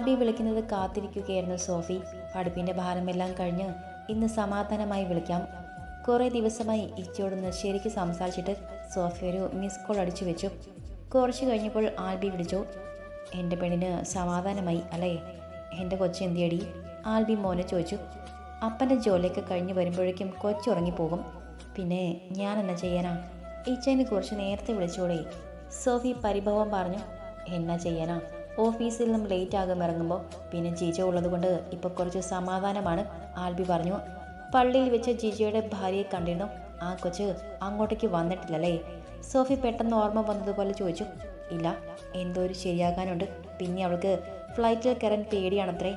ആൽബി വിളിക്കുന്നത് കാത്തിരിക്കുകയായിരുന്നു സോഫി. പഠിപ്പിന്റെ ഭാരമെല്ലാം കഴിഞ്ഞ് ഇന്ന് സമാധാനമായി വിളിക്കാം. കുറേ ദിവസമായി ഇച്ചോടൊന്ന് ശരിക്ക് സംസാരിച്ചിട്ട് സോഫി ഒരു മിസ് കോൾ അടിച്ചു വെച്ചു. കുറച്ച് കഴിഞ്ഞപ്പോൾ ആൽബി വിളിച്ചു. എന്റെ പെണ്ണിന് സമാധാനമായി അല്ലേ? എന്റെ കൊച്ചു എന്തിയടി? ആൽബി മോനെ ചോദിച്ചു. അപ്പന്റെ ജോലിയൊക്കെ കഴിഞ്ഞ് വരുമ്പോഴേക്കും കൊച്ചുറങ്ങിപ്പോകും പിന്നെ ഞാൻ എന്നാ ചെയ്യാനാ? ഇച്ചേനെ കുറച്ച് നേരത്തെ വിളിച്ചോളേ. സോഫി പരിഭവം പറഞ്ഞു. എന്നാ ചെയ്യാനാ? ഓഫീസിൽ നിന്നും ലേറ്റ് ആകും ഇറങ്ങുമ്പോൾ പിന്നെ ജിജ ഉള്ളതുകൊണ്ട് ഇപ്പൊ കുറച്ച് സമാധാനമാണ്. ആൽബി പറഞ്ഞു പള്ളിയിൽ വെച്ച് ജിജയുടെ ഭാര്യയെ കണ്ടിരുന്നു. ആ കൊച്ച് അങ്ങോട്ടേക്ക് വന്നിട്ടില്ലല്ലേ? സോഫി പെട്ടെന്ന് ഓർമ്മ വന്നതുപോലെ ചോദിച്ചു ഇല്ല എന്തോ ഒരു ശരിയാകാനുണ്ട്. പിന്നെ അവൾക്ക് ഫ്ലൈറ്റിൽ കയറാൻ പേടിയാണത്രേ.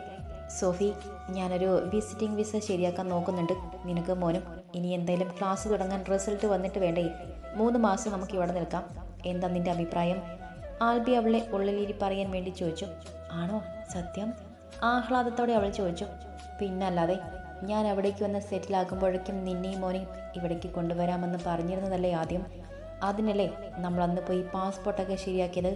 സോഫി ഞാനൊരു വിസിറ്റിംഗ് വിസ ശരിയാക്കാൻ നോക്കുന്നുണ്ട്. നിനക്ക് മോനും ഇനി എന്തായാലും ക്ലാസ് തുടങ്ങാൻ റിസൾട്ട് വന്നിട്ട് വേണ്ടേ? മൂന്ന് മാസം നമുക്ക് ഇവിടെ നിൽക്കാം. എന്താ നിന്റെ അഭിപ്രായം? ആൽബി അവളെ ഉള്ളിലിരി പറയാൻ വേണ്ടി ചോദിച്ചു. ആണോ? സത്യം? ആഹ്ലാദത്തോടെ അവൾ ചോദിച്ചു. പിന്നല്ലാതെ ഞാൻ അവിടേക്ക് വന്ന് സെറ്റിലാകുമ്പോഴേക്കും നിന്നെയും മോനെയും ഇവിടേക്ക് കൊണ്ടുവരാമെന്ന് പറഞ്ഞിരുന്നതല്ലേ ആദ്യം? അതിനല്ലേ നമ്മൾ അന്ന് പോയി പാസ്പോർട്ടൊക്കെ ശരിയാക്കിയത്?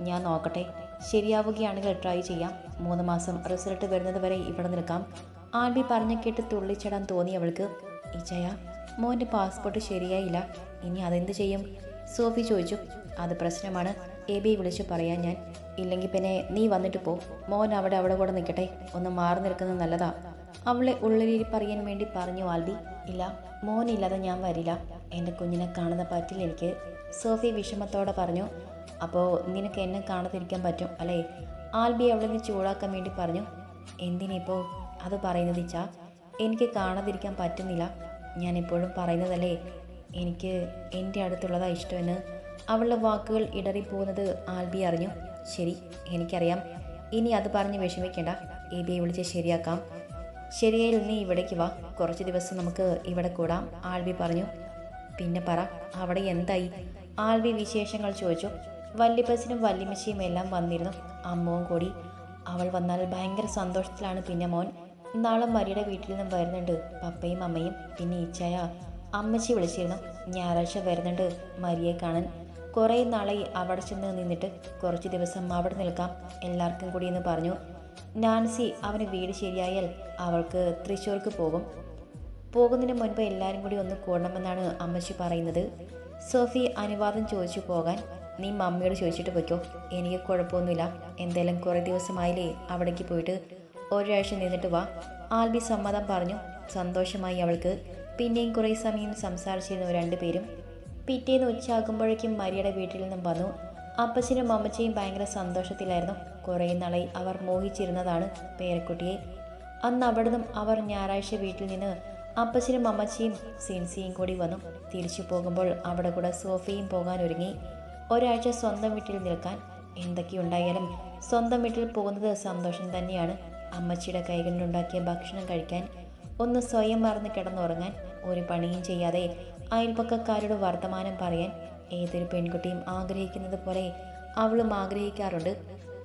ഞാൻ നോക്കട്ടെ. ശരിയാവുകയാണെങ്കിൽ ട്രൈ ചെയ്യാം. മൂന്ന് മാസം റിസൾട്ട് വരുന്നത് വരെ ഇവിടെ നിൽക്കാം. ആൽബി പറഞ്ഞ കേട്ട് തുള്ളിച്ചടാൻ തോന്നി അവൾക്ക്. ഇച്ചയ മോന്റെ പാസ്പോർട്ട് ശരിയായില്ല. ഇനി അതെന്ത് ചെയ്യും? സോഫി ചോദിച്ചു. അത് പ്രശ്നമാണ്. എ ബി വിളിച്ച് പറയാൻ ഞാൻ. ഇല്ലെങ്കിൽ പിന്നെ നീ വന്നിട്ട് പോ. മോൻ അവിടെ അവിടെ കൂടെ നിൽക്കട്ടെ. ഒന്ന് മാറി നിൽക്കുന്നത് നല്ലതാ. അവളെ ഉള്ളിലിരിപ്പറിയാൻ പറയാൻ വേണ്ടി പറഞ്ഞു ആൽബി ഇല്ല മോനില്ലാതെ ഞാൻ വരില്ല. എന്റെ കുഞ്ഞിനെ കാണുന്ന പറ്റില്ല എനിക്ക്. സോഫി വിഷമത്തോടെ പറഞ്ഞു അപ്പോൾ നിനക്ക് എന്നെ കാണാതിരിക്കാൻ പറ്റും അല്ലേ? ആൽബി അവളെ നിന്ന് ചൂടാക്കാൻ വേണ്ടി പറഞ്ഞു എന്തിനിപ്പോൾ അത് പറയുന്നത് ഇച്ചാ? എനിക്ക് കാണാതിരിക്കാൻ പറ്റുന്നില്ല. ഞാനിപ്പോഴും പറയുന്നതല്ലേ? എനിക്ക് എന്റെ അടുത്തുള്ളതാണ് ഇഷ്ടമെന്ന്. അവളുടെ വാക്കുകൾ ഇടറിപ്പോകുന്നത് ആൽബി അറിഞ്ഞു. ശരി എനിക്കറിയാം. ഇനി അത് പറഞ്ഞ് വിഷമിക്കേണ്ട. എ ബിയെ വിളിച്ച് ശരിയാക്കാം. ശരിയായി നീ ഇവിടേക്ക് വാ. കുറച്ച് ദിവസം നമുക്ക് ഇവിടെ കൂടാം ആൽബി പറഞ്ഞു. പിന്നെ പറ അവിടെ എന്തായി? ആൽബി വിശേഷങ്ങൾ ചോദിച്ചു. വല്യപ്പച്ചനും വല്യമ്മച്ചിയും എല്ലാം വന്നിരുന്നു. അമ്മവും കൂടി. അവൾ വന്നാൽ ഭയങ്കര സന്തോഷത്തിലാണ് പിന്നെ മോൻ. നാളെ മരിയുടെ വീട്ടിൽ നിന്നും വരുന്നുണ്ട് പപ്പയും അമ്മയും. പിന്നെ ഈച്ചായ അമ്മച്ചി വിളിച്ചിരുന്നു. ഞായറാഴ്ച വരുന്നുണ്ട് മരിയെ കാണാൻ. കുറേ നാളായി അവിടെ ചെന്ന് നിന്നിട്ട് കുറച്ച് ദിവസം അവിടെ നിൽക്കാം എല്ലാവർക്കും കൂടി എന്ന് പറഞ്ഞു. നാൻസി അവന് വീട് ശരിയായാൽ അവൾക്ക് തൃശ്ശൂർക്ക് പോകും. പോകുന്നതിന് മുൻപ് എല്ലാവരും കൂടി ഒന്ന് കൂടണമെന്നാണ് അമ്മച്ചി പറയുന്നത്. സോഫി അനുവാദം ചോദിച്ചു പോകാൻ നീ മമ്മിയോട് ചോദിച്ചിട്ട് പൊയ്ക്കോ എനിക്ക് കുഴപ്പമൊന്നുമില്ല. എന്തായാലും കുറേ ദിവസമായില്ലേ അവിടേക്ക് പോയിട്ട്. ഒരാഴ്ച നിന്നിട്ട് വാ. ആൽബി സമ്മതം പറഞ്ഞു. സന്തോഷമായി അവൾക്ക്. പിന്നെയും കുറേ സമയം സംസാരിച്ചിരുന്നു രണ്ടുപേരും. പിറ്റേന്ന് ഉച്ചയാകുമ്പോഴേക്കും മരിയുടെ വീട്ടിൽ നിന്നും വന്നു. അപ്പച്ചനും അമ്മച്ചയും ഭയങ്കര സന്തോഷത്തിലായിരുന്നു. കുറേ നാളായി അവർ മോഹിച്ചിരുന്നതാണ് പേരക്കുട്ടിയെ. അന്ന് അവിടുന്ന് അവർ ഞായറാഴ്ച വീട്ടിൽ നിന്ന് അപ്പച്ചനും അമ്മച്ചിയും സിൻസിയും കൂടി വന്നു. തിരിച്ചു പോകുമ്പോൾ അവിടെ കൂടെ സോഫിയും പോകാനൊരുങ്ങി ഒരാഴ്ച സ്വന്തം വീട്ടിൽ നിൽക്കാൻ എന്തൊക്കെയുണ്ടായാലും സ്വന്തം വീട്ടിൽ പോകുന്നത് സന്തോഷം തന്നെയാണ്. അമ്മച്ചിയുടെ കൈകളിലുണ്ടാക്കിയ ഭക്ഷണം കഴിക്കാൻ ഒന്ന് സ്വയം മറന്ന് കിടന്നുറങ്ങാൻ ഒരു പണിയും ചെയ്യാതെ അയൽപ്പക്കക്കാരോട് വർത്തമാനം പറയാൻ ഏതൊരു പെൺകുട്ടിയും ആഗ്രഹിക്കുന്നത് പോലെ അവളും ആഗ്രഹിക്കാറുണ്ട്.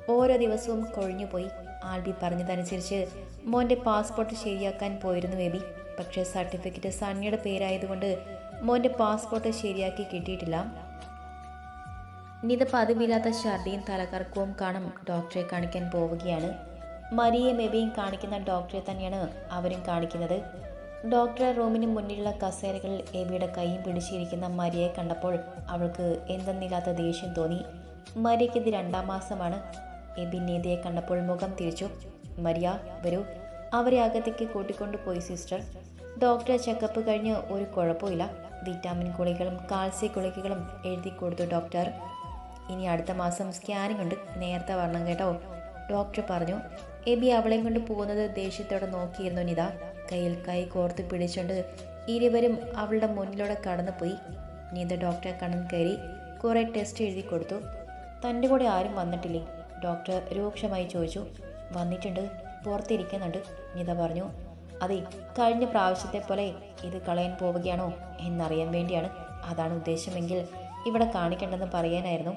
ഓരോ ദിവസവും കൊഴിഞ്ഞുപോയി. ആൽബി പറഞ്ഞതനുസരിച്ച് മോന്റെ പാസ്പോർട്ട് ശരിയാക്കാൻ പോയിരുന്നു എബി പക്ഷേ സർട്ടിഫിക്കറ്റ് സണ്ണിയുടെ പേരായതുകൊണ്ട് മോന്റെ പാസ്പോർട്ട് ശരിയാക്കി കിട്ടിയിട്ടില്ല. നിത പതിവില്ലാത്ത ഛർദിയും തലകറക്കവും കാണും ഡോക്ടറെ കാണിക്കാൻ പോവുകയാണ്. മരിയെ മെബിയും കാണിക്കുന്ന ഡോക്ടറെ തന്നെയാണ് അവരും കാണിക്കുന്നത്. ഡോക്ടറെ റൂമിന് മുന്നിലുള്ള കസേരകളിൽ എബിയുടെ കൈയും പിടിച്ചിരിക്കുന്ന മരിയെ കണ്ടപ്പോൾ അവൾക്ക് എന്തെന്നില്ലാത്ത ദേഷ്യം തോന്നി. മരിയയ്ക്ക് ഇത് രണ്ടാം മാസമാണ്. എബി നീതയെ കണ്ടപ്പോൾ മുഖം തിരിച്ചു. മരിയ വരൂ. അവരെ അകത്തേക്ക് കൂട്ടിക്കൊണ്ടു പോയി സിസ്റ്റർ. ഡോക്ടറെ ചെക്കപ്പ് കഴിഞ്ഞ് ഒരു കുഴപ്പമില്ല. വിറ്റാമിൻ ഗുളികകളും കാൽസ്യ ഗുളികകളും എഴുതി കൊടുത്തു ഡോക്ടർ. ഇനി അടുത്ത മാസം സ്കാനിംഗ് ഉണ്ട്. നേരത്തെ വരണം കേട്ടോ. ഡോക്ടർ പറഞ്ഞു. എബി അവളെയും കൊണ്ട് പോകുന്നത് ദേഷ്യത്തോടെ നോക്കിയിരുന്നു നിത. കയ്യിൽ കൈ കോർത്ത് പിടിച്ചുകൊണ്ട് ഇരുവരും അവളുടെ മുന്നിലൂടെ കടന്നുപോയി. നീന്ത ഡോക്ടറെ കണ്ണൻ കയറി കുറേ ടെസ്റ്റ് എഴുതി കൊടുത്തു. തന്റെ കൂടെ ആരും വന്നിട്ടില്ലേ? ഡോക്ടർ രൂക്ഷമായി ചോദിച്ചു. വന്നിട്ടുണ്ട്. പുറത്തിരിക്കുന്നുണ്ട്. നീത പറഞ്ഞു അതെ കഴിഞ്ഞ പ്രാവശ്യത്തെ പോലെ ഇത് കളയാൻ പോവുകയാണോ എന്നറിയാൻ വേണ്ടിയാണ്. അതാണ് ഉദ്ദേശമെങ്കിൽ ഇവിടെ കാണിക്കേണ്ടെന്ന് പറയാനായിരുന്നു.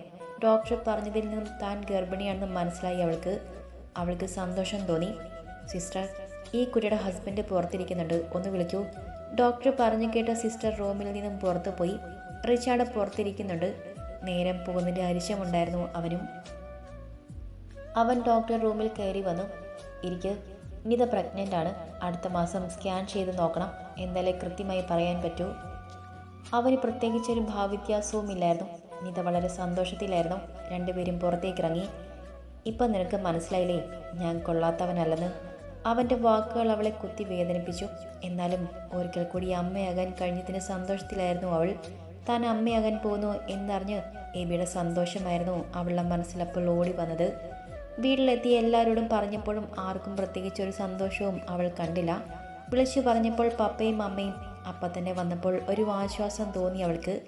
ഡോക്ടർ പറഞ്ഞതിൽ നിന്നും താൻ ഗർഭിണിയാണെന്ന് മനസ്സിലായി അവൾക്ക്. അവൾക്ക് സന്തോഷം തോന്നി. സിസ്റ്റർ ഈ കുട്ടിയുടെ ഹസ്ബൻഡ് പുറത്തിരിക്കുന്നുണ്ട്. ഒന്ന് വിളിക്കൂ. ഡോക്ടർ പറഞ്ഞു കേട്ട സിസ്റ്റർ റൂമിൽ നിന്നും പുറത്തു പോയി. റിച്ചാർഡ് പുറത്തിരിക്കുന്നുണ്ട്. നേരം പോകുന്നതിന്റെ അരിശമുണ്ടായിരുന്നു അവനും. അവൻ ഡോക്ടർ റൂമിൽ കയറി വന്നു. ഇരിക്ക്. നിത പ്രഗ്നന്റ് ആണ്. അടുത്ത മാസം സ്കാൻ ചെയ്ത് നോക്കണം. എന്നാലേ കൃത്യമായി പറയാൻ പറ്റൂ. അവന് പ്രത്യേകിച്ചൊരു ഭാവവ്യത്യാസവും ഇല്ലായിരുന്നു നിത വളരെ സന്തോഷത്തിലായിരുന്നു. രണ്ടുപേരും പുറത്തേക്ക് ഇറങ്ങി ഇപ്പം നിനക്ക് മനസ്സിലായില്ലേ? ഞാൻ കൊള്ളാത്തവനല്ലെന്ന്. അവന്റെ വാക്കുകൾ അവളെ കുത്തി വേദനിപ്പിച്ചു. എന്നാലും ഒരിക്കൽ കൂടി അമ്മയാകാൻ കഴിഞ്ഞതിന് സന്തോഷത്തിലായിരുന്നു അവൾ. താൻ അമ്മയാകാൻ പോകുന്നു എന്നറിഞ്ഞ് എബിയുടെ സന്തോഷമായിരുന്നു അവളുടെ മനസ്സിലപ്പോൾ ഓടി വന്നത്. വീട്ടിലെത്തി എല്ലാവരോടും പറഞ്ഞപ്പോഴും ആർക്കും പ്രത്യേകിച്ച് ഒരു സന്തോഷവും അവൾ കണ്ടില്ല. വിളിച്ചു പറഞ്ഞപ്പോൾ പപ്പയും അമ്മയും അപ്പം തന്നെ വന്നപ്പോൾ ഒരു ആശ്വാസം തോന്നി അവൾക്ക്.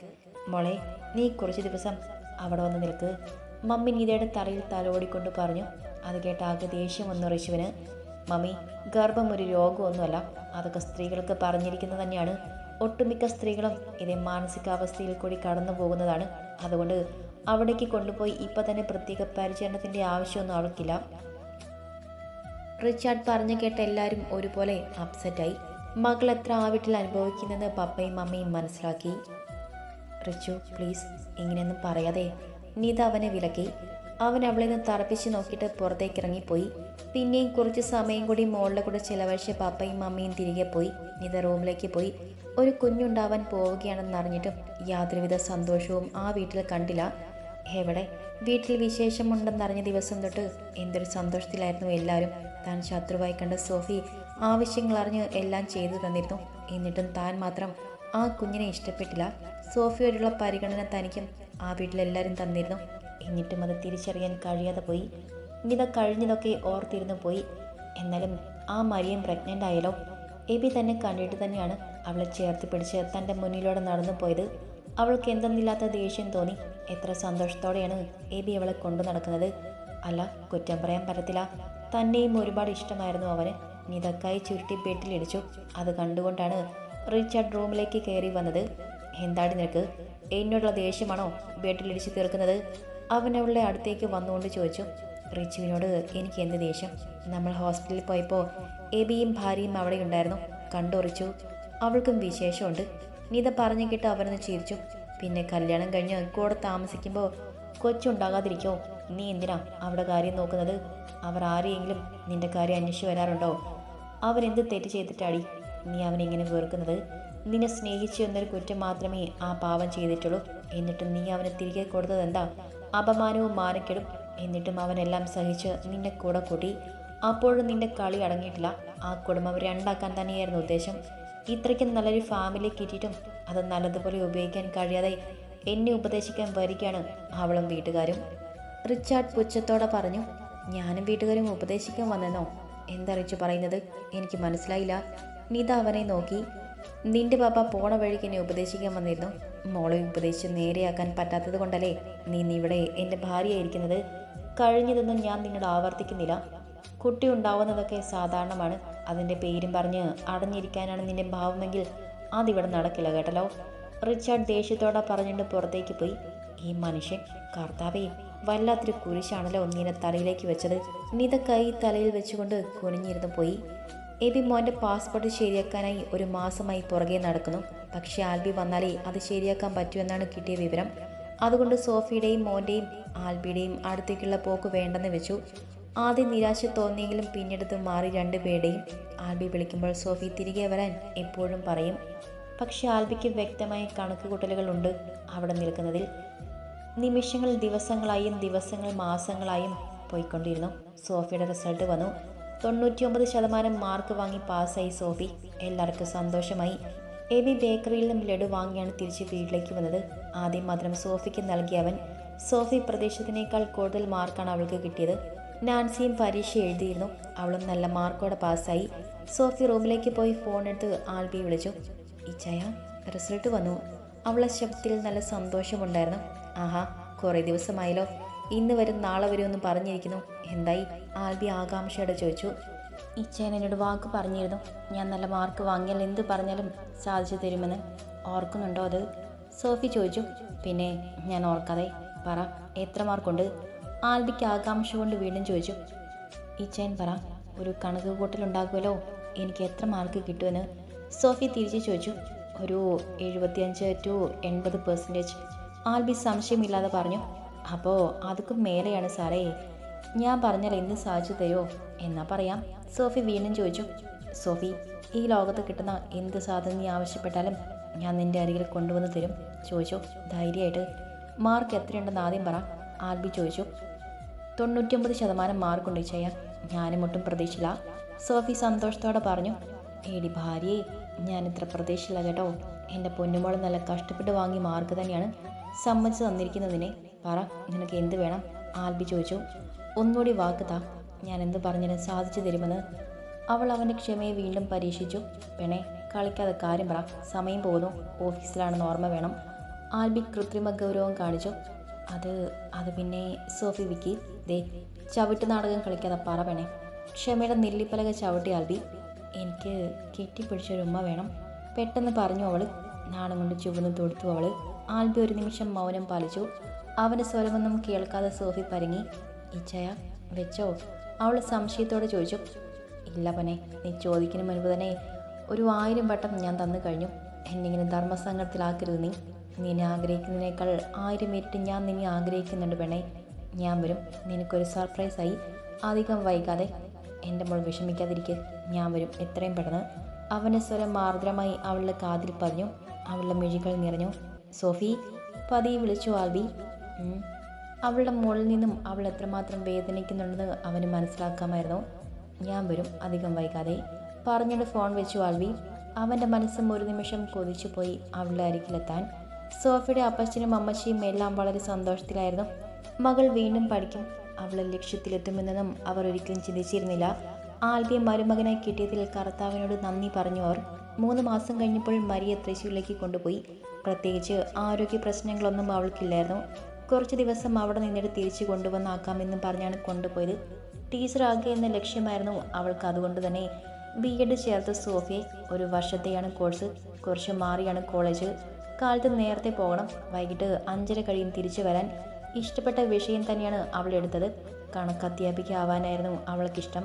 മോളെ നീ കുറച്ച് ദിവസം അവിടെ വന്ന് നിൽക്ക്. മമ്മി നീതയുടെ തറയിൽ തലോടിക്കൊണ്ട് പറഞ്ഞു. അത് കേട്ട് ആകെ ദേഷ്യം വന്നു ഋഷുവിന് മമ്മി ഗർഭം ഒരു രോഗമൊന്നുമല്ല. അതൊക്കെ സ്ത്രീകൾക്ക് പറഞ്ഞിരിക്കുന്നത് തന്നെയാണ്. ഒട്ടുമിക്ക സ്ത്രീകളും ഇതേ മാനസികാവസ്ഥയിൽ കൂടി കടന്നു പോകുന്നതാണ്. അതുകൊണ്ട് അവിടേക്ക് കൊണ്ടുപോയി ഇപ്പം തന്നെ പ്രത്യേക പരിചരണത്തിന്റെ ആവശ്യമൊന്നും അവൾക്കില്ല. റിച്ചാർഡ് പറഞ്ഞു കേട്ട എല്ലാവരും ഒരുപോലെ അപ്സെറ്റായി. മകൾ എത്ര ആ വീട്ടിൽ അനുഭവിക്കുന്നെന്ന് പപ്പയും അമ്മയും മനസ്സിലാക്കി. റിച്ചു പ്ലീസ് ഇങ്ങനെയൊന്നും പറയാതെ നീത അവനെ വിലക്കി. അവൻ അവളെ നിന്ന് തറപ്പിച്ച് നോക്കിയിട്ട് പുറത്തേക്ക് ഇറങ്ങിപ്പോയി. പിന്നെയും കുറച്ച് സമയം കൂടി മോളുടെ കൂടെ ചിലവഴിച്ച പപ്പയും മമ്മിയും തിരികെ പോയി. നിത റൂമിലേക്ക് പോയി. ഒരു കുഞ്ഞുണ്ടാവാൻ പോവുകയാണെന്ന് അറിഞ്ഞിട്ടും യാതൊരുവിധ സന്തോഷവും ആ വീട്ടിൽ കണ്ടില്ല. എവിടെ? വീട്ടിൽ വിശേഷമുണ്ടെന്നറിഞ്ഞ ദിവസം തൊട്ട് എന്തൊരു സന്തോഷത്തിലായിരുന്നു എല്ലാവരും. താൻ ശത്രുവായി കണ്ട സോഫി ആവശ്യങ്ങൾ അറിഞ്ഞ് എല്ലാം ചെയ്തു തന്നിരുന്നു. എന്നിട്ടും താൻ മാത്രം ആ കുഞ്ഞിനെ ഇഷ്ടപ്പെട്ടില്ല. സോഫിയോടുള്ള പരിഗണന തനിക്കും ആ വീട്ടിലെല്ലാവരും തന്നിരുന്നു. എന്നിട്ടും അത് തിരിച്ചറിയാൻ കഴിയാതെ പോയി. ഇനിത കഴിഞ്ഞതൊക്കെ ഓർത്തിരുന്നു പോയി. എന്നാലും ആ മരിയം പ്രഗ്നന്റ് ആയാലോ? എബി തന്നെ കണ്ടിട്ട് തന്നെയാണ് അവളെ ചേർത്ത് പിടിച്ച് തന്റെ മുന്നിലൂടെ നടന്നു പോയത്. അവൾക്ക് എന്തെന്നില്ലാത്ത ദേഷ്യം തോന്നി. എത്ര സന്തോഷത്തോടെയാണ് എബി അവളെ കൊണ്ടു നടക്കുന്നത്? അല്ല കുറ്റം പറയാൻ പറ്റത്തില്ല. തന്നെയും ഒരുപാട് ഇഷ്ടമായിരുന്നു അവന്. നിതക്കായി ചുരുട്ടി വീട്ടിലിടിച്ചു അത് കണ്ടുകൊണ്ടാണ് റിച്ചാർഡ് റൂമിലേക്ക് കയറി വന്നത്. എന്താടി നിനക്ക്? എന്നോടുള്ള ദേഷ്യമാണോ വീട്ടിലിടിച്ച് തീർക്കുന്നത്? അവൻ അവളുടെ അടുത്തേക്ക് വന്നുകൊണ്ട് ചോദിച്ചു റിച്ചുവിനോട് എനിക്ക് എന്ത് ദേഷ്യം? നമ്മൾ ഹോസ്പിറ്റലിൽ പോയപ്പോൾ എബിയും ഭാര്യയും അവിടെ ഉണ്ടായിരുന്നു. കണ്ടുറിച്ചു അവൾക്കും വിശേഷമുണ്ട്. നീത പറഞ്ഞു കേട്ട് അവനൊന്ന് ചിരിച്ചു. പിന്നെ കല്യാണം കഴിഞ്ഞ് കൂടെ താമസിക്കുമ്പോൾ കൊച്ചുണ്ടാകാതിരിക്കോ? നീ എന്തിനാ അവിടെ കാര്യം നോക്കുന്നത്? അവർ ആരെയെങ്കിലും നിന്റെ കാര്യം അന്വേഷിച്ച് വരാറുണ്ടോ? അവരെന്ത് തെറ്റ് ചെയ്തിട്ടാടി നീ അവനിങ്ങനെ വെറുക്കുന്നത്? നിന്നെ സ്നേഹിച്ചു എന്നൊരു കുറ്റം മാത്രമേ ആ പാവം ചെയ്തിട്ടുള്ളൂ. എന്നിട്ടും നീ അവനെ തിരികെ കൊടുത്തത് എന്താ അപമാനവും മാനക്കെടും എന്നിട്ടും അവനെല്ലാം സഹിച്ച് നിന്നെ കൂടെ കൂട്ടി. അപ്പോഴും നിന്റെ കളി അടങ്ങിയിട്ടില്ല. ആ കുടുംബം രണ്ടാക്കാൻ തന്നെയായിരുന്നു ഉദ്ദേശം. ഇത്രയ്ക്കും നല്ലൊരു ഫാമിലി കിട്ടിയിട്ടും അത് നല്ലതുപോലെ ഉപയോഗിക്കാൻ കഴിയാതെ എന്നെ ഉപദേശിക്കാൻ വരികയാണ് അവളും വീട്ടുകാരും. റിച്ചാർഡ് പുച്ഛത്തോടെ പറഞ്ഞു ഞാനും വീട്ടുകാരും ഉപദേശിക്കാൻ വന്നെന്നോ? എന്തറിയിച്ചു പറയുന്നത്? എനിക്ക് മനസ്സിലായില്ല. നിത അവനെ നോക്കി. നിന്റെ പാപ്പ പോണ വഴിക്ക് എന്നെ ഉപദേശിക്കാൻ വന്നിരുന്നു. മോളെ ഉപദേശിച്ച് നേരെയാക്കാൻ പറ്റാത്തത് കൊണ്ടല്ലേ നീ ഇവിടെ എന്റെ ഭാര്യയായിരിക്കുന്നത്? കഴിഞ്ഞതൊന്നും ഞാൻ നിന്നോട് ആവർത്തിക്കുന്നില്ല. കുട്ടി ഉണ്ടാവുന്നതൊക്കെ സാധാരണമാണ്. അതിന്റെ പേരും പറഞ്ഞ് അടഞ്ഞിരിക്കാനാണ് നിന്റെ ഭാവമെങ്കിൽ അതിവിടെ നടക്കില്ല കേട്ടല്ലോ. റിച്ചാർഡ് ദേഷ്യത്തോടെ പറഞ്ഞുകൊണ്ട് പുറത്തേക്ക് പോയി. ഈ മനുഷ്യൻ കർത്താവേ വല്ലാത്തൊരു കുരിശാണല്ലോ ഒന്നിനെ തലയിലേക്ക് വെച്ചത്. നിത കൈ തലയിൽ വെച്ചുകൊണ്ട് കുനിഞ്ഞിരുന്നു പോയി. എബി മോന്റെ പാസ്പോർട്ട് ശരിയാക്കാനായി ഒരു മാസമായി പുറകെ നടക്കുന്നു. പക്ഷേ ആൽബി വന്നാലേ അത് ശരിയാക്കാൻ പറ്റുമെന്നാണ് കിട്ടിയ വിവരം. അതുകൊണ്ട് സോഫിയുടെയും മോന്റെയും ആൽബിയുടെയും അടുത്തേക്കുള്ള പോക്ക് വേണ്ടെന്ന് വെച്ചു. ആദ്യം നിരാശ തോന്നിയെങ്കിലും പിന്നെടുത്ത് മാറി രണ്ടുപേരുടെയും ആൽബി വിളിക്കുമ്പോൾ സോഫി തിരികെ വരാൻ എപ്പോഴും പറയും. പക്ഷെ ആൽബിക്ക് വ്യക്തമായ കണക്കുകൂട്ടലുകളുണ്ട് അവിടെ നിൽക്കുന്നതിൽ. നിമിഷങ്ങൾ ദിവസങ്ങളായും ദിവസങ്ങൾ മാസങ്ങളായും പോയിക്കൊണ്ടിരുന്നു. സോഫിയുടെ റിസൾട്ട് വന്നു. തൊണ്ണൂറ്റിയൊമ്പത് ശതമാനം മാർക്ക് വാങ്ങി പാസ്സായി സോഫി. എല്ലാവർക്കും സന്തോഷമായി. എ ബി ബേക്കറിയിൽ നിന്നും ലഡു വാങ്ങിയാണ് തിരിച്ച് വീട്ടിലേക്ക് വന്നത്. ആദ്യം മാത്രം സോഫിക്ക് നൽകിയ അവൻ സോഫി പ്രതീക്ഷിച്ചതിനേക്കാൾ കൂടുതൽ മാർക്കാണ് അവൾക്ക് കിട്ടിയത്. നാൻസിയും പരീക്ഷ എഴുതിയിരുന്നു. അവളും നല്ല മാർക്കോടെ പാസ്സായി. സോഫി റൂമിലേക്ക് പോയി ഫോൺ എടുത്ത് ആൽബി വിളിച്ചു. ഇച്ചയ റിസൾട്ട് വന്നു. അവളെ ശബ്ദത്തിൽ നല്ല സന്തോഷമുണ്ടായിരുന്നു. ആഹാ കുറേ ദിവസമായല്ലോ. ഇന്ന് വരും നാളെ വരുമെന്ന് പറഞ്ഞിരിക്കുന്നു. എന്തായി? ആൽബി ആകാംക്ഷയോടെ ചോദിച്ചു. ഇച്ചയൻ എന്നോട് വാക്ക് പറഞ്ഞിരുന്നു. ഞാൻ നല്ല മാർക്ക് വാങ്ങിയാൽ എന്ത് പറഞ്ഞാലും സാധിച്ചു തരുമെന്ന് ഓർക്കുന്നുണ്ടോ അത്? സോഫി ചോദിച്ചു. പിന്നെ ഞാൻ ഓർക്കാതെ പറ എത്ര മാർക്കുണ്ട് ആൽബിക്ക് ആകാംക്ഷ കൊണ്ട് വീണ്ടും ചോദിച്ചു. ഇച്ചയൻ പറ ഒരു കണക്ക് കൂട്ടലുണ്ടാകുമല്ലോ എനിക്ക് എത്ര മാർക്ക് കിട്ടുമെന്ന്? സോഫി തിരിച്ചു ചോദിച്ചു. ഒരു എഴുപത്തിയഞ്ച് ടു എൺപത് പെർസെന്റേജ് ആൽബി സംശയമില്ലാതെ പറഞ്ഞു. അപ്പോൾ അതൊക്കെ മേലെയാണ് സാറേ. ഞാൻ പറഞ്ഞാൽ എന്ത് സാധിച്ചു തരുമോ എന്നാ പറയാം. സോഫി വീണ്ടും ചോദിച്ചു സോഫി ഈ ലോകത്ത് കിട്ടുന്ന എന്ത് സാധനം നീ ആവശ്യപ്പെട്ടാലും ഞാൻ നിന്റെ അരികിൽ കൊണ്ടുവന്ന് തരും ചോദിച്ചു. ധൈര്യമായിട്ട് മാർക്ക് എത്രയുണ്ടെന്ന് ആദ്യം പറ ആൽബി ചോദിച്ചു. തൊണ്ണൂറ്റിയൊമ്പത് ശതമാനം മാർക്കുണ്ട് ചെയ്യ ഞാനും ഒട്ടും പ്രതീക്ഷയില്ല സോഫി സന്തോഷത്തോടെ പറഞ്ഞു. ഏടി ഭാര്യയെ ഞാൻ ഇത്ര പ്രതീക്ഷയില്ല കേട്ടോ. എന്റെ പൊന്നുമോൾ നല്ല കഷ്ടപ്പെട്ട് വാങ്ങി മാർക്ക് തന്നെയാണ് സമ്മതിച്ച് തന്നിരിക്കുന്നതിനെ. പറ നിനക്ക് എന്ത് വേണം? ആൽബി ചോദിച്ചു. ഒന്നുകൂടി വാക്കുതാ ഞാൻ എന്ത് പറഞ്ഞാലും സാധിച്ചു തരുമെന്ന്. അവൾ അവന്റെ ക്ഷമയെ വീണ്ടും പരീക്ഷിച്ചു. പെണെ കളിക്കാതെ കാര്യം പറ. സമയം പോകുന്നു. ഓഫീസിലാണെന്ന് ഓർമ്മ വേണം. ആൽബി കൃത്രിമ ഗൗരവം കാണിച്ചു. അത് അത് പിന്നെ സോഫി വിക്കി. ദേ ചവിട്ട് നാടകം കളിക്കാതെ പറ പെണെ ക്ഷമയുടെ നെല്ലിപ്പലക ചവിട്ടി ആൽബി. എനിക്ക് കെട്ടിപ്പിടിച്ചൊരു ഉമ്മ വേണം. പെട്ടെന്ന് പറഞ്ഞു അവൾ നാണം കൊണ്ട് ചുവന്ന് തൊടുത്തു അവൾ ആൽബി ഒരു നിമിഷം മൗനം പാലിച്ചു. അവന്റെ സ്വരമൊന്നും കേൾക്കാതെ സോഫി പരങ്ങി. ഇച്ചയ വെച്ചോ. അവൾ സംശയത്തോടെ ചോദിച്ചു ഇല്ല പനെ നീ ചോദിക്കുന്ന മുൻപ് തന്നെ ഒരു ആയിരം വട്ടം ഞാൻ തന്നു കഴിഞ്ഞു. എന്നിങ്ങനെ ധർമ്മസംഘത്തിലാക്കരുത് നീ. നിന്നെ ആഗ്രഹിക്കുന്നതിനേക്കാൾ ആയിരം ഇരട്ടി ഞാൻ നിന്നെ ആഗ്രഹിക്കുന്നുണ്ട് പെണ്ണെ ഞാൻ വരും. നിനക്കൊരു സർപ്രൈസായി അധികം വൈകാതെ. എന്റെ മോൾ വിഷമിക്കാതിരിക്കെ. ഞാൻ വരും. എത്രയും പെട്ടെന്ന്. അവന്റെ സ്വരം മാർദ്രമായി അവളുടെ കാതിൽ പതിഞ്ഞു. അവളുടെ മിഴികൾ നിറഞ്ഞു. സോഫി പതിയെ വിളിച്ചു ആൽബി. അവളുടെ മുകളിൽ നിന്നും അവൾ എത്രമാത്രം വേദനിക്കുന്നുണ്ടെന്ന് അവന് മനസ്സിലാക്കാമായിരുന്നു. ഞാൻ വരും അധികം വൈകാതെ. പറഞ്ഞിട്ട് ഫോൺ വെച്ചു ആൽവി. അവന്റെ മനസ്സും ഒരു നിമിഷം കൊതിച്ചു പോയി അവളുടെ അരികിലെത്താൻ. സോഫിയുടെ അപ്പച്ചനും അമ്മച്ചിയും എല്ലാം വളരെ സന്തോഷത്തിലായിരുന്നു. മകൾ വീണ്ടും പഠിക്കും. അവളെ ലക്ഷ്യത്തിലെത്തുമെന്നതും അവർ ഒരിക്കലും ചിന്തിച്ചിരുന്നില്ല. ആൽബിയെ മരുമകനായി കിട്ടിയതിൽ കർത്താവിനോട് നന്ദി പറഞ്ഞു അവർ. മൂന്ന് മാസം കഴിഞ്ഞപ്പോൾ മരിയെ തൃശ്ശൂരിലേക്ക് കൊണ്ടുപോയി. പ്രത്യേകിച്ച് ആരോഗ്യ പ്രശ്നങ്ങളൊന്നും അവൾക്കില്ലായിരുന്നു. കുറച്ച് ദിവസം അവിടെ നിന്നിട്ട് തിരിച്ചു കൊണ്ടുവന്നാക്കാമെന്ന് പറഞ്ഞാണ് കൊണ്ടുപോയത്. ടീച്ചർ ആകുക എന്ന ലക്ഷ്യമായിരുന്നു അവൾക്ക്. അതുകൊണ്ട് തന്നെ ബി എഡ് ചേർത്ത സോഫിയെ ഒരു വർഷത്തെയാണ് കോഴ്സ് കുറച്ച് മാറിയാണ് കോളേജ്. കാലത്ത് നേരത്തെ പോകണം. വൈകിട്ട് അഞ്ചര കഴിയും തിരിച്ചു വരാൻ. ഇഷ്ടപ്പെട്ട വിഷയം തന്നെയാണ് അവൾ എടുത്തത്. കണക്ക് അധ്യാപിക ആവാനായിരുന്നു അവൾക്കിഷ്ടം.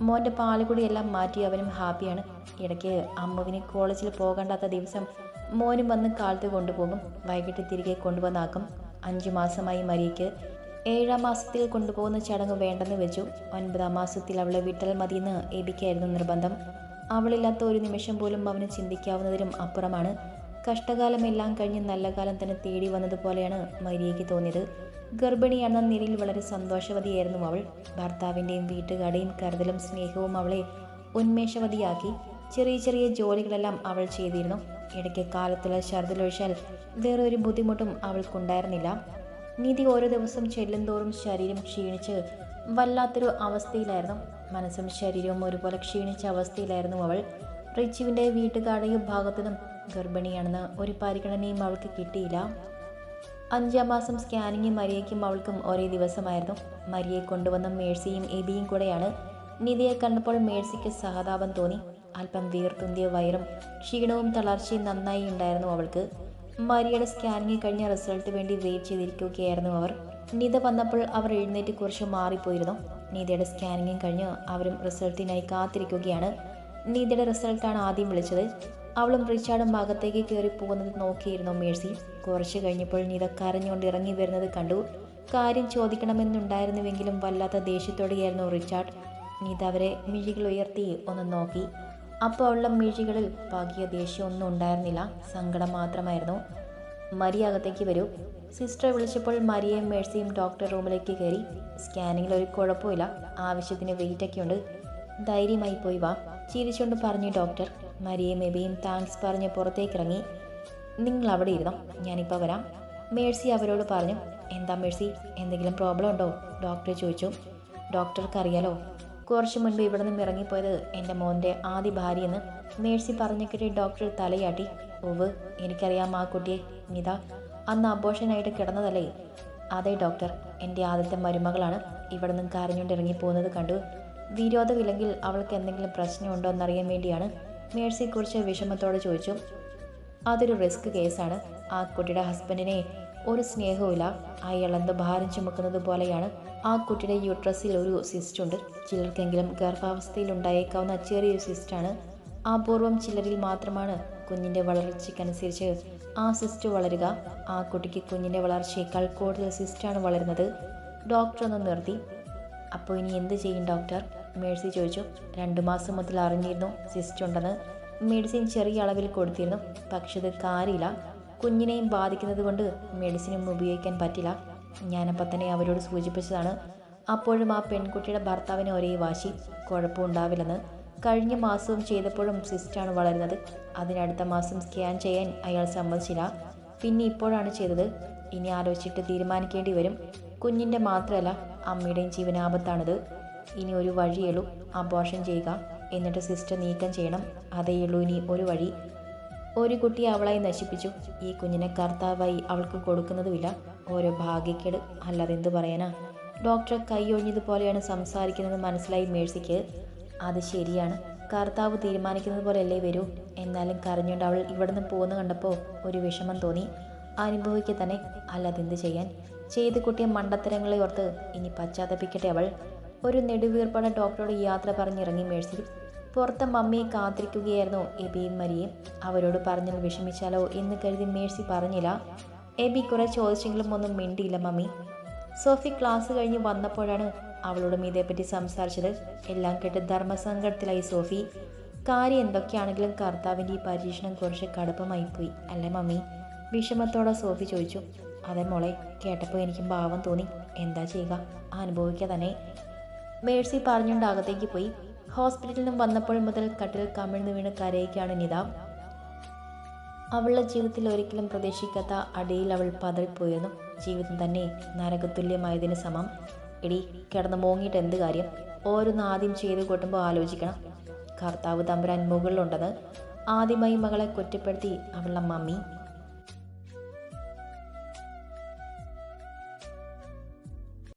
മോന്റെ പാലുകുടിയെല്ലാം മാറ്റി അവനും ഹാപ്പിയാണ്. ഇടയ്ക്ക് അമ്മുവിന് കോളേജിൽ പോകണ്ടാത്ത ദിവസം മോനും വന്ന് കാലത്ത് കൊണ്ടുപോകും. വൈകിട്ട് തിരികെ കൊണ്ടുവന്നാക്കും. അഞ്ചു മാസമായി മരിക്ക്. ഏഴാം മാസത്തിൽ കൊണ്ടുപോകുന്ന ചടങ്ങ് വേണ്ടെന്ന് വെച്ചു. ഒൻപതാം മാസത്തിൽ അവളെ വിട്ടൽ മതിയെന്ന് എബിക്കായിരുന്നു നിർബന്ധം. അവളില്ലാത്ത ഒരു നിമിഷം പോലും അവന് ചിന്തിക്കാവുന്നതിലും അപ്പുറമാണ്. കഷ്ടകാലമെല്ലാം കഴിഞ്ഞ് നല്ല കാലം തന്നെ തേടി വന്നതുപോലെയാണ് മരിയയ്ക്ക് തോന്നിയത്. ഗർഭിണിയാണെന്ന നിലയിൽ വളരെ സന്തോഷവതിയായിരുന്നു അവൾ. ഭർത്താവിന്റെയും വീട്ടുകാരുടെയും കരുതലും സ്നേഹവും അവളെ ഉന്മേഷവതിയാക്കി. ചെറിയ ചെറിയ ജോലികളെല്ലാം അവൾ ചെയ്തിരുന്നു. ഇടയ്ക്ക് കാലത്തുള്ള ഛർദിലൊഴിച്ചാൽ ഒരു ബുദ്ധിമുട്ടും അവൾക്കുണ്ടായിരുന്നില്ല. നിധി ഓരോ ദിവസം ചെല്ലുന്തോറും ശരീരം ക്ഷീണിച്ച് വല്ലാത്തൊരു അവസ്ഥയിലായിരുന്നു. മനസ്സും ശരീരവും ഒരുപോലെ ക്ഷീണിച്ച അവസ്ഥയിലായിരുന്നു അവൾ. റിച്ചുവിന്റെ വീട്ടുകാരുടെയും ഭാഗത്തുനിന്നും ഗർഭിണിയാണെന്ന് ഒരു പരിഗണനയും അവൾക്ക് കിട്ടിയില്ല. അഞ്ചാം മാസം സ്കാനിങ്ങും മരിയയ്ക്കും അവൾക്കും ഒരേ ദിവസമായിരുന്നു. മരിയെ കൊണ്ടുവന്ന മേഴ്സിയും എബിയും കൂടെയാണ്. നിധിയെ കണ്ടപ്പോൾ മേഴ്സിക്ക് സഹതാപം തോന്നി. അല്പം വീർത്തുന്തിയ വയറും ക്ഷീണവും തളർച്ചയും നന്നായി ഉണ്ടായിരുന്നു അവൾക്ക്. മരിയയുടെ സ്കാനിങ് കഴിഞ്ഞ റിസൾട്ട് വേണ്ടി വെയിറ്റ് ചെയ്തിരിക്കുകയായിരുന്നു അവർ. നിത വന്നപ്പോൾ അവർ എഴുന്നേറ്റ് കുറച്ച് മാറിപ്പോയിരുന്നു. നീതയുടെ സ്കാനിങ്ങും കഴിഞ്ഞ് അവരും റിസൾട്ടിനായി കാത്തിരിക്കുകയാണ്. നീതയുടെ റിസൾട്ടാണ് ആദ്യം വിളിച്ചത്. അവളും റിച്ചാർഡും ഭാഗത്തേക്ക് കയറി പോകുന്നത് നോക്കിയിരുന്നു മേഴ്സി. കുറച്ച് കഴിഞ്ഞപ്പോൾ നീത കരഞ്ഞുകൊണ്ട് ഇറങ്ങി വരുന്നത് കണ്ടു. കാര്യം ചോദിക്കണമെന്നുണ്ടായിരുന്നുവെങ്കിലും വല്ലാത്ത ദേഷ്യത്തോടെയായിരുന്നു റിച്ചാർഡ്. നീത അവരെ മിഴികൾ ഉയർത്തി ഒന്ന് നോക്കി. അപ്പോൾ ഉള്ള മിഴികളിൽ പാകിയ ദേഷ്യമൊന്നും ഉണ്ടായിരുന്നില്ല. സങ്കടം മാത്രമായിരുന്നു. മരി അകത്തേക്ക് വരൂ. സിസ്റ്ററെ വിളിച്ചപ്പോൾ മരിയയും മേഴ്സിയും ഡോക്ടർ റൂമിലേക്ക് കയറി. സ്കാനിങ്ങിൽ ഒരു കുഴപ്പമില്ല ആവശ്യത്തിന് വെയിറ്റൊക്കെ ഉണ്ട് ധൈര്യമായി പോയി വാ. ചിരിച്ചുകൊണ്ട് പറഞ്ഞു ഡോക്ടർ മരിയയും എബിയും താങ്ക്സ് പറഞ്ഞ് പുറത്തേക്കിറങ്ങി. നിങ്ങൾ അവിടെ ഇരുന്നോ? ഞാനിപ്പോൾ വരാം. മേഴ്സി അവരോട് പറഞ്ഞു എന്താ മേഴ്സി? എന്തെങ്കിലും പ്രോബ്ലം ഉണ്ടോ? ഡോക്ടർ ചോദിച്ചു. ഡോക്ടർക്ക് അറിയാലോ കുറച്ച് മുൻപ് ഇവിടെ നിന്ന് ഇറങ്ങിപ്പോയത് എന്റെ മോന്റെ ആദ്യ ഭാര്യയെന്ന് മേഴ്സി പറഞ്ഞു കിട്ടി ഡോക്ടർ തലയാട്ടി. ഒവ് എനിക്കറിയാം ആ കുട്ടിയെ. നിത അന്ന് അബോഷനായിട്ട് കിടന്നതല്ലേ? അതേ ഡോക്ടർ. എന്റെ ആദ്യത്തെ മരുമകളാണ് ഇവിടെ നിന്ന് കരഞ്ഞുകൊണ്ട് ഇറങ്ങിപ്പോകുന്നത് കണ്ടു. വിരോധമില്ലെങ്കിൽ അവൾക്ക് എന്തെങ്കിലും പ്രശ്നമുണ്ടോ എന്നറിയാൻ വേണ്ടിയാണ് മേഴ്സിയെക്കുറിച്ച് വിഷമത്തോടെ ചോദിച്ചു. അതൊരു റിസ്ക് കേസാണ്. ആ കുട്ടിയുടെ ഹസ്ബൻഡിനെ ഒരു സ്നേഹവുമില്ല. അയാൾ എന്ത് ഭാരം ചുമക്കുന്നത് പോലെയാണ്. ആ കുട്ടിയുടെ യൂട്രസിൽ ഒരു സിസ്റ്റ് ഉണ്ട്. ചിലർക്കെങ്കിലും ഗർഭാവസ്ഥയിൽ ഉണ്ടായേക്കാവുന്ന ചെറിയൊരു സിസ്റ്റാണ് അപൂർവം ചിലരിൽ മാത്രമാണ് കുഞ്ഞിന്റെ വളർച്ചയ്ക്കനുസരിച്ച് ആ സിസ്റ്റ് വളരുക. ആ കുട്ടിക്ക് കുഞ്ഞിന്റെ വളർച്ചയേക്കാൾ കൂടുതൽ സിസ്റ്റാണ് വളരുന്നത്. ഡോക്ടർ ഒന്ന് നിർത്തി. അപ്പോൾ ഇനി എന്ത് ചെയ്യും ഡോക്ടർ മേഴ്സി ചോദിച്ചു. രണ്ട് മാസം മുതൽ അറിഞ്ഞിരുന്നു സിസ്റ്റ് ഉണ്ടെന്ന്. മെഡിസിൻ ചെറിയ അളവിൽ കൊടുത്തിരുന്നു. പക്ഷെ ഇത് കാര്യമില്ല. കുഞ്ഞിനെയും ബാധിക്കുന്നത് കൊണ്ട് മെഡിസിനും ഉപയോഗിക്കാൻ പറ്റില്ല. ഞാനപ്പോൾ തന്നെ അവരോട് സൂചിപ്പിച്ചതാണ്. അപ്പോഴും ആ പെൺകുട്ടിയുടെ ഭർത്താവിന് ഒരേ വാശി. കുഴപ്പമുണ്ടാവില്ലെന്ന്. കഴിഞ്ഞ മാസവും ചെയ്തപ്പോഴും സിസ്റ്റാണ് വളരുന്നത്. അതിനടുത്ത മാസം സ്കാൻ ചെയ്യാൻ അയാൾ സമ്മതിച്ചില്ല. പിന്നെ ഇപ്പോഴാണ് ചെയ്തത്. ഇനി ആലോചിച്ചിട്ട് തീരുമാനിക്കേണ്ടി വരും. കുഞ്ഞിന്റെ മാത്രമല്ല അമ്മയുടെയും ജീവനാപത്താണിത് ഇനി ഒരു വഴിയുള്ളൂ അബോർഷൻ ചെയ്യുക. എന്നിട്ട് സിസ്റ്റർ നീക്കം ചെയ്യണം. അതേയുള്ളൂ ഇനി ഒരു വഴി. ഒരു കുട്ടി അവളായി നശിപ്പിച്ചു. ഈ കുഞ്ഞിനെ കർത്താവായി അവൾക്ക് കൊടുക്കുന്നതുമില്ല. ഓരോ ഭാഗ്യക്കേട്. അല്ലാതെ എന്തു പറയാനാ? ഡോക്ടർ കൈയൊഴിഞ്ഞതുപോലെയാണ് സംസാരിക്കുന്നത് മനസ്സിലായി മേഴ്സിക്ക്. അത് ശരിയാണ്. കർത്താവ് തീരുമാനിക്കുന്നത് പോലെയല്ലേ വരൂ. എന്നാലും കരഞ്ഞുകൊണ്ട് അവൾ ഇവിടുന്ന് പോകുന്നു കണ്ടപ്പോൾ ഒരു വിഷമം തോന്നി. അനുഭവിക്കുക തന്നെ. അല്ലാതെ എന്ത് ചെയ്യാൻ? ചെയ്ത് കുട്ടിയ മണ്ടത്തരങ്ങളെ ഓർത്ത് ഇനി പശ്ചാത്തപിക്കട്ടെ അവൾ. ഒരു നെടുവീർപ്പാട് ഡോക്ടറോട് യാത്ര പറഞ്ഞിറങ്ങി മേഴ്സി. പുറത്തെ മമ്മിയെ കാത്തിരിക്കുകയായിരുന്നു. എബിയും മരിയും അവരോട് പറഞ്ഞാൽ വിഷമിച്ചാലോ എന്ന് കരുതി മേഴ്സി പറഞ്ഞില്ല. എബി കുറെ ചോദിച്ചെങ്കിലും ഒന്നും മിണ്ടിയില്ല മമ്മി. സോഫി ക്ലാസ് കഴിഞ്ഞ് വന്നപ്പോഴാണ് അവളോടും ഇതേപ്പറ്റി സംസാരിച്ചത്. എല്ലാം കേട്ട് ധർമ്മസങ്കടത്തിലായി സോഫി. കാര്യം എന്തൊക്കെയാണെങ്കിലും കർത്താവിന്റെ ഈ പരീക്ഷണം കുറച്ച് കടുപ്പമായിപ്പോയി അല്ലേ മമ്മി? വിഷമത്തോടെ സോഫി ചോദിച്ചു. അതെ മോളെ കേട്ടപ്പോൾ എനിക്കും ഭാവം തോന്നി. എന്താ ചെയ്യുക? അനുഭവിക്കുക തന്നെ. മേഴ്സി പറഞ്ഞുകൊണ്ട് അകത്തേക്ക് പോയി. ഹോസ്പിറ്റലിൽ നിന്നും വന്നപ്പോൾ മുതൽ കട്ടിൽ കമിഴ്ന്നു വീണ് കരയുകയാണ് നിത. അവളുടെ ജീവിതത്തിൽ ഒരിക്കലും പ്രതീക്ഷിക്കാത്ത അടിയിൽ അവൾ പതറിപ്പോയിരുന്നു. ജീവിതം തന്നെ നരകതുല്യമായതിന് സമം. എടി കിടന്ന് മോങ്ങിയിട്ട് എന്ത് കാര്യം? ഓരോന്ന് ആദ്യം ചെയ്ത് കൂട്ടുമ്പോൾ ആലോചിക്കണം. കർത്താവ് തമ്പുരാൻ മുകളിലുണ്ടെന്ന്. ആദ്യമായി മകളെ കുറ്റപ്പെടുത്തി അവളുടെ മമ്മി.